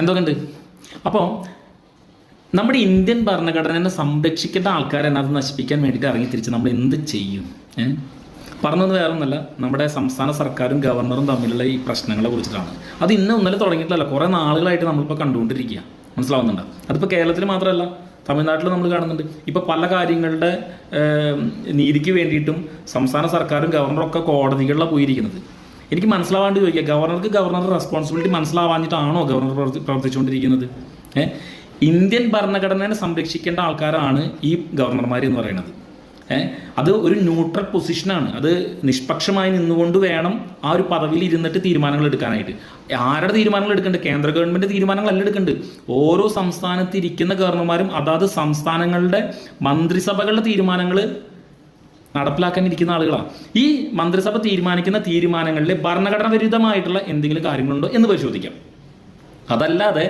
എന്തൊക്കെയുണ്ട്? അപ്പോൾ നമ്മുടെ ഇന്ത്യൻ ഭരണഘടനയെ സംരക്ഷിക്കേണ്ട ആൾക്കാരെ അത് നശിപ്പിക്കാൻ വേണ്ടിയിട്ട് ഇറങ്ങി തിരിച്ച് നമ്മൾ എന്ത് ചെയ്യും? പറഞ്ഞത് വേറെ ഒന്നല്ല. നമ്മുടെ സംസ്ഥാന സർക്കാരും ഗവർണറും തമ്മിലുള്ള ഈ പ്രശ്നങ്ങളെ കുറിച്ചിട്ടാണ്. അത് ഇന്ന് ഒന്നലെ തുടങ്ങിയിട്ടില്ല കുറേ നാളുകളായിട്ട് നമ്മളിപ്പോൾ കണ്ടുകൊണ്ടിരിക്കുക. മനസ്സിലാവുന്നുണ്ട്? അതിപ്പോൾ കേരളത്തിൽ മാത്രമല്ല തമിഴ്നാട്ടിൽ നമ്മൾ കാണുന്നുണ്ട്. ഇപ്പോൾ പല കാര്യങ്ങളുടെ നീതിക്ക് വേണ്ടിയിട്ടും സംസ്ഥാന സർക്കാരും ഗവർണറും ഒക്കെ കോടതികളിലാണ് പോയിരിക്കുന്നത്. എനിക്ക് മനസ്സിലാവാണ്ട് ചോദിക്കുക ഗവർണർക്ക് ഗവർണറുടെ റെസ്പോൺസിബിലിറ്റി മനസ്സിലാവാഞ്ഞിട്ടാണോ ഗവർണർ പ്രവർത്തിച്ചുകൊണ്ടിരിക്കുന്നത്? ഏഹ് ഇന്ത്യൻ ഭരണഘടനയെ സംരക്ഷിക്കേണ്ട ആൾക്കാരാണ് ഈ ഗവർണർമാർ എന്ന് പറയുന്നത്. അത് ഒരു ന്യൂട്രൽ പൊസിഷനാണ് അത് നിഷ്പക്ഷമായി നിന്നുകൊണ്ട് വേണം ആ ഒരു പദവിയിൽ ഇരുന്നിട്ട് തീരുമാനങ്ങൾ എടുക്കാനായിട്ട്. ആരുടെ തീരുമാനങ്ങൾ എടുക്കേണ്ടത് കേന്ദ്ര ഗവൺമെന്റ് തീരുമാനങ്ങളല്ല എടുക്കേണ്ടത് ഓരോ സംസ്ഥാനത്ത് ഇരിക്കുന്ന ഗവർണർമാരും അതാത് സംസ്ഥാനങ്ങളുടെ മന്ത്രിസഭകളുടെ തീരുമാനങ്ങൾ നടപ്പിലാക്കാൻ ഇരിക്കുന്ന ആളുകളാണ് ഈ മന്ത്രിസഭ തീരുമാനിക്കുന്ന തീരുമാനങ്ങളിൽ ഭരണഘടന വിരുദ്ധമായിട്ടുള്ള എന്തെങ്കിലും കാര്യങ്ങളുണ്ടോ എന്ന് പരിശോധിക്കാം. അതല്ലാതെ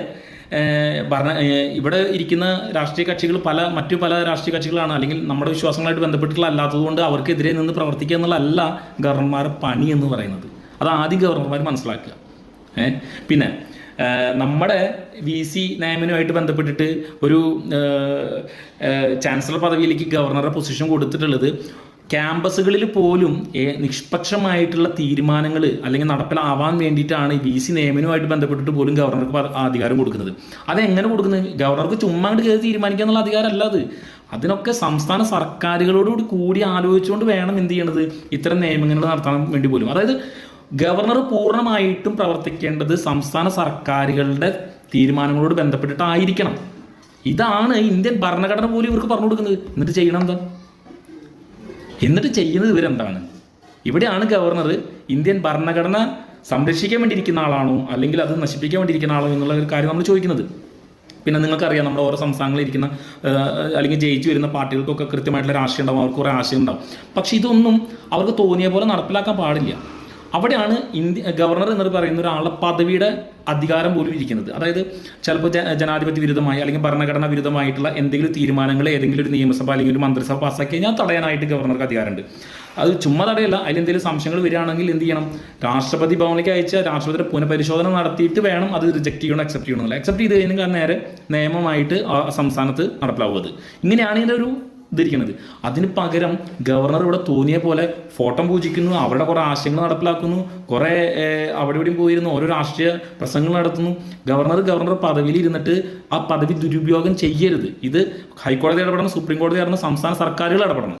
ഭരണ ഇവിടെ ഇരിക്കുന്ന രാഷ്ട്രീയ കക്ഷികൾ പല മറ്റു പല രാഷ്ട്രീയ കക്ഷികളാണ്. അല്ലെങ്കിൽ നമ്മുടെ വിശ്വാസങ്ങളായിട്ട് ബന്ധപ്പെട്ടിട്ടുള്ള അല്ലാത്തതുകൊണ്ട് അവർക്കെതിരെ നിന്ന് പ്രവർത്തിക്കുക എന്നുള്ളതല്ല ഗവർണർമാരുടെ പണി എന്ന് പറയുന്നത്. അത് ആദ്യം ഗവർണർമാർ മനസ്സിലാക്കുക. പിന്നെ നമ്മുടെ വി സി നയമനുമായിട്ട് ബന്ധപ്പെട്ടിട്ട് ഒരു ചാൻസലർ പദവിയിലേക്ക് ഗവർണറുടെ പൊസിഷൻ കൊടുത്തിട്ടുള്ളത് ക്യാമ്പസുകളിൽ പോലും നിഷ്പക്ഷമായിട്ടുള്ള തീരുമാനങ്ങൾ അല്ലെങ്കിൽ നടപ്പിലാവാൻ വേണ്ടിയിട്ടാണ് വി സി നിയമനവുമായിട്ട് ബന്ധപ്പെട്ടിട്ട് പോലും ഗവർണർക്ക് അധികാരം കൊടുക്കുന്നത്. അതെങ്ങനെ കൊടുക്കുന്നത്? ഗവർണർക്ക് ചുമ്മാ അങ്ങോട്ട് കയറി തീരുമാനിക്കുക എന്നുള്ള അധികാരമല്ല അത്. അതിനൊക്കെ സംസ്ഥാന സർക്കാരുകളോടുകൂടി കൂടി ആലോചിച്ചുകൊണ്ട് വേണം എന്ത് ചെയ്യണത്? ഇത്തരം നിയമങ്ങൾ നടത്താൻ വേണ്ടി പോലും. അതായത് ഗവർണർ പൂർണമായിട്ടും പ്രവർത്തിക്കേണ്ടത് സംസ്ഥാന സർക്കാരുകളുടെ തീരുമാനങ്ങളോട് ബന്ധപ്പെട്ടിട്ടായിരിക്കണം. ഇതാണ് ഇന്ത്യൻ ഭരണഘടന പോലും ഇവർക്ക് പറഞ്ഞു കൊടുക്കുന്നത്. എന്നിട്ട് ചെയ്യണം എന്താ എന്നിട്ട് ചെയ്യുന്നത് ഇവരെന്താണ്? ഇവിടെയാണ് ഗവർണർ ഇന്ത്യൻ ഭരണഘടന സംരക്ഷിക്കാൻ വേണ്ടിയിരിക്കുന്ന ആളാണോ? അല്ലെങ്കിൽ അത് നശിപ്പിക്കാൻ വേണ്ടിയിരിക്കുന്ന ആളോ എന്നുള്ള ഒരു കാര്യം നമ്മൾ ചോദിക്കുന്നത്. പിന്നെ നിങ്ങൾക്കറിയാം നമ്മുടെ ഓരോ സംസ്ഥാനങ്ങളിൽ ഇരിക്കുന്ന അല്ലെങ്കിൽ ജയിച്ചു വരുന്ന പാർട്ടികൾക്കൊക്കെ കൃത്യമായിട്ടുള്ള രാഷ്ട്രീയം ഉണ്ടാവും. അവർക്ക് കുറേ ആശയം ഉണ്ടാവും. പക്ഷേ ഇതൊന്നും അവർക്ക് തോന്നിയ പോലെ നടപ്പിലാക്കാൻ പാടില്ല. അവിടെയാണ് ഇന്ത്യ ഗവർണർ എന്ന് പറയുന്ന ഒരാളുടെ പദവിയുടെ അധികാരം പോലും ഇരിക്കുന്നത്. അതായത് ചിലപ്പോൾ ജനാധിപത്യ വിരുദ്ധമായി അല്ലെങ്കിൽ ഭരണഘടനാ വിരുദ്ധമായിട്ടുള്ള എന്തെങ്കിലും തീരുമാനങ്ങൾ ഏതെങ്കിലും ഒരു നിയമസഭ അല്ലെങ്കിൽ ഒരു മന്ത്രിസഭ പാസ്സാക്കി കഴിഞ്ഞാൽ തടയാനായിട്ട് ഗവർണർക്ക് അധികാരമുണ്ട്. അത് ചുമ്മാ തടയല്ല അതിലെന്തെങ്കിലും സംശയങ്ങൾ വരികയാണെങ്കിൽ എന്ത് ചെയ്യണം? രാഷ്ട്രപതി ഭവനിലേക്ക് അയച്ച രാഷ്ട്രപതിയുടെ പുനഃപരിശോധന നടത്തിയിട്ട് വേണം അത് റിജക്ട് ചെയ്യണം അക്സെപ്റ്റ് ചെയ്യണമെന്നില്ല അക്സെപ്റ്റ് ചെയ്ത് കഴിഞ്ഞാൽ നേരെ നിയമമായിട്ട് സംസ്ഥാനത്ത് നടപ്പിലാവുന്നത് ഇങ്ങനെയാണ് ഇതിന്റെ ഒരു ഇതിരിക്കുന്നത് അതിന് പകരം ഗവർണർ ഇവിടെ തോന്നിയ പോലെ ഫോട്ടം പൂജിക്കുന്നു അവരുടെ കുറേ ആശയങ്ങൾ നടപ്പിലാക്കുന്നു കുറേ അവിടെ ഇവിടെയും പോയിരുന്നു ഓരോ രാഷ്ട്രീയ പ്രസംഗങ്ങൾ നടത്തുന്നു. ഗവർണർ ഗവർണർ പദവിയിൽ ഇരുന്നിട്ട് ആ പദവി ദുരുപയോഗം ചെയ്യരുത്. ഇത് ഹൈക്കോടതി ഇടപെടണം സുപ്രീം കോടതി ഇടപെടണം സംസ്ഥാന സർക്കാരുകൾ ഇടപെടണം.